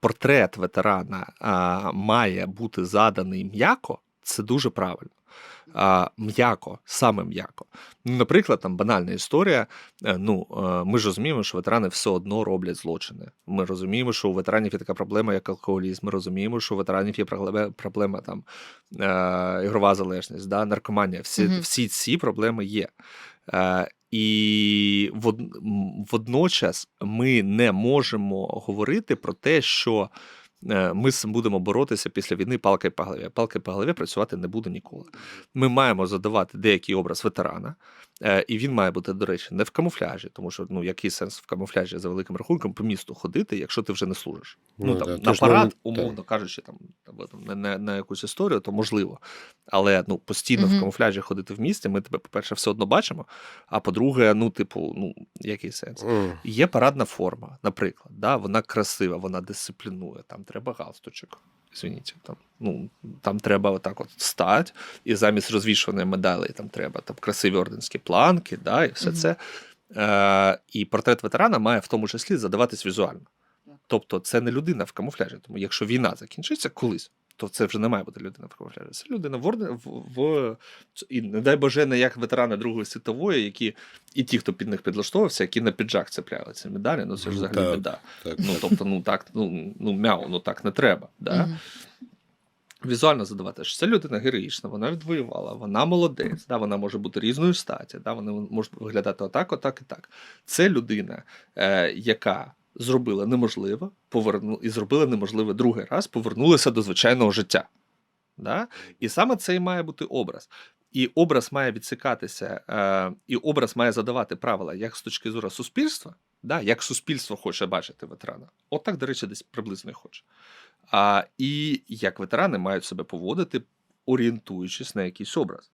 портрет ветерана а, має бути заданий м'яко, це дуже правильно. А, м'яко, саме м'яко. Ну, Наприклад, там банальна історія. е, Ну, е, ми ж розуміємо, що ветерани все одно роблять злочини. Ми розуміємо, що у ветеранів є така проблема, як алкоголізм. Ми розуміємо, що у ветеранів є проблема, проблема там е, ігрова залежність, да, наркоманія. Всі, Мгм. всі ці проблеми є. Е, і вод, водночас ми не можемо говорити про те, що е, ми будемо боротися після війни палкою по голові. Палка по голові працювати не буде ніколи. Ми маємо задавати деякий образ ветерана, е, і він має бути, до речі, не в камуфляжі, тому що ну який сенс в камуфляжі за великим рахунком по місту ходити, якщо ти вже не служиш. Ну, Ну, там да, на парад, ну, умовно кажучи, там або там на, на, на якусь історію, то можливо. Але ну постійно в камуфляжі ходити в місті, ми тебе, по-перше, все одно бачимо. А по-друге, ну, типу, ну який сенс? М. Є парадна форма, наприклад, да, вона красива, вона дисциплінує, там треба галстучок. Извините, там, ну, там треба отак от стати, і замість розвішуваної медалі там треба там красиві орденські планки, да, і все Мгм. це. Е, і портрет ветерана має в тому числі задаватись візуально. Тобто це не людина в камуфляжі. Тому якщо війна закінчиться колись, то це вже не має бути людина в камуфляжі. Це людина в, орден, в, в і не дай Боже, не як ветерани Другої світової, які і ті, хто під них підлаштовувався, які на піджак цепляли ці медалі. Ну це ж взагалі Так. біда. Так. Ну тобто, ну так, ну, ну мяу, ну так не треба. Да? Візуально задавати, що це людина героїчна, вона відвоювала, вона молодець, да, вона може бути різної статі, да, вона може виглядати отак, отак і так. Це людина, е, яка зробила неможливе, поверну, і зробила неможливе другий раз, повернулася до звичайного життя. Да? І саме це і має бути образ. І образ має відсікатися, е, і образ має задавати правила як з точки зору суспільства, да, як суспільство хоче бачити ветерана. От так, до речі, десь приблизно і хоче. А, і як ветерани мають себе поводити, орієнтуючись на якийсь образ.